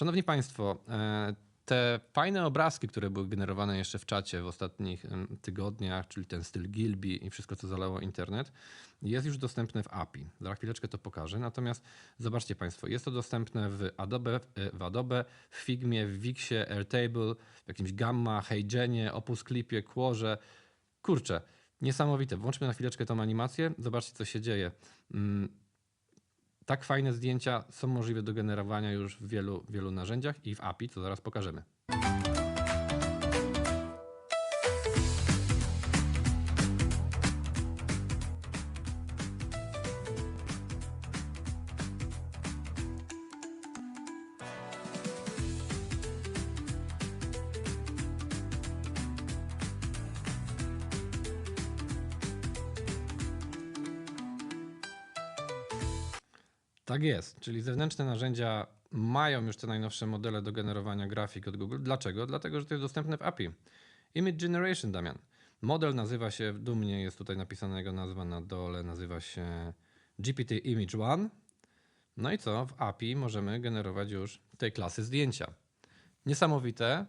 Szanowni Państwo, e, te fajne obrazki, które były generowane jeszcze w czacie w ostatnich tygodniach, czyli ten styl Gilby i wszystko, co zalało internet, jest już dostępne w API. Za chwileczkę to pokażę. Natomiast zobaczcie Państwo, jest to dostępne w Adobe, e, w, Adobe, w Figmie, w Wixie, Airtable, w jakimś Gamma, HeyGenie, Opus Clipie, Quorze. Kurczę, niesamowite. Włączmy na chwileczkę tą animację, zobaczcie, co się dzieje. Tak fajne zdjęcia są możliwe do generowania już w wielu, wielu narzędziach i w API, co zaraz pokażemy. Tak jest, czyli zewnętrzne narzędzia mają już te najnowsze modele do generowania grafik od Google. Dlaczego? Dlatego, że to jest dostępne w API. Image Generation, Damian. Model nazywa się, dumnie jest tutaj napisana jego nazwa na dole, nazywa się GPT Image One. No i co? W API możemy generować już tej klasy zdjęcia. Niesamowite.